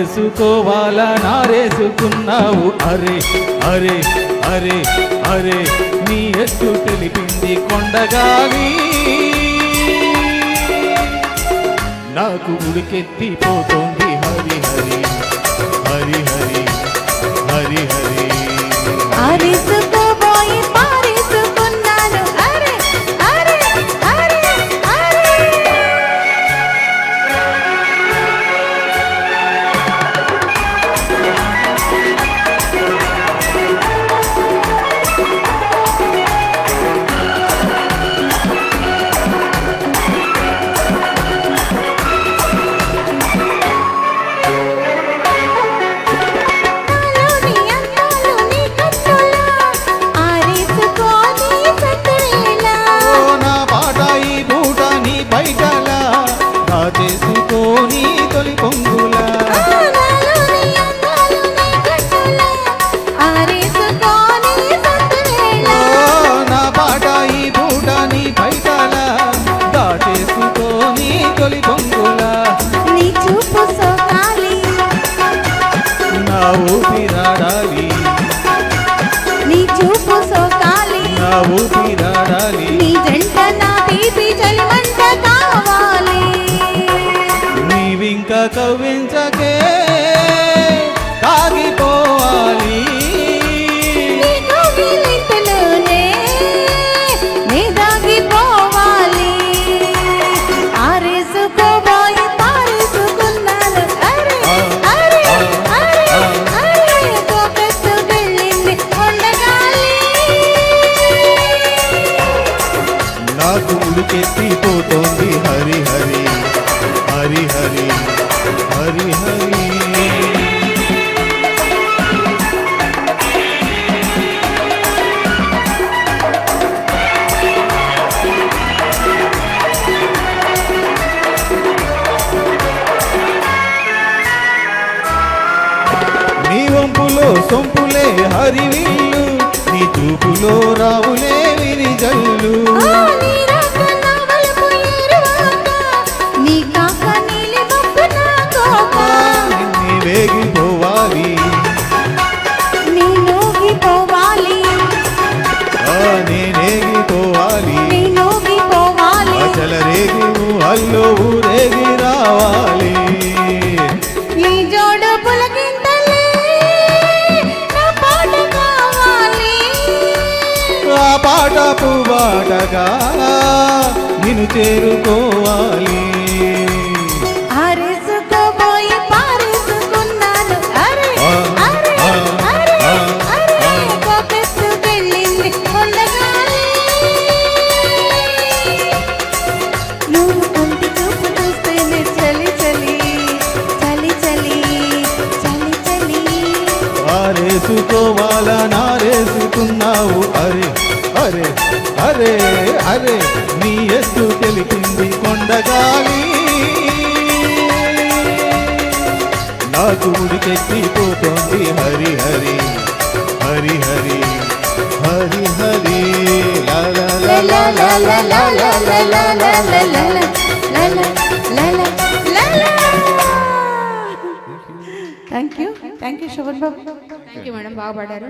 నారేసుకోవాలా నారేసుకున్నావు అరే అరే అరే అరే నీ ఎత్తు తెలిపింది కొండగాలి నాకు ఉడికెత్తిపోతుంది హరి హరి హరి తొలి పొంగులా నీ చూపు సోకాలి. నా ఊపిరాడాలి నీ చూపు సోకాలి. నా ఊపిరాడాలి నీ జంట నా తీపి చలిమంట కావాలి. నీవింక కవ్వించకే నాకు హరి హరి హరి హరి హరి హరి. నీ వంపులో సొంపులే హరివిల్లు నీ చూపులో రావులే విరిజల్లు. వేగిపోవాలి నేనేగిపోవాలి అచల రేగి అల్లో ఊరేగి రావాలి. పాట పాటగా నిన్ను చేరుకోవాలి. నారేసుకోవాలా నారేసుకున్నావు అరే అరే అరే అరే నీ ఎత్తు తెలిపింది కొండగాలి నాకు ఉడికెత్తిపోతోంది హరి హరి హరి హరి హరి హరి లా లా లా లా లా లా లా లా లా లా లా లా లా లా లా లా thank you thank you Sobhan Babu thank you madam బాగా పాడారు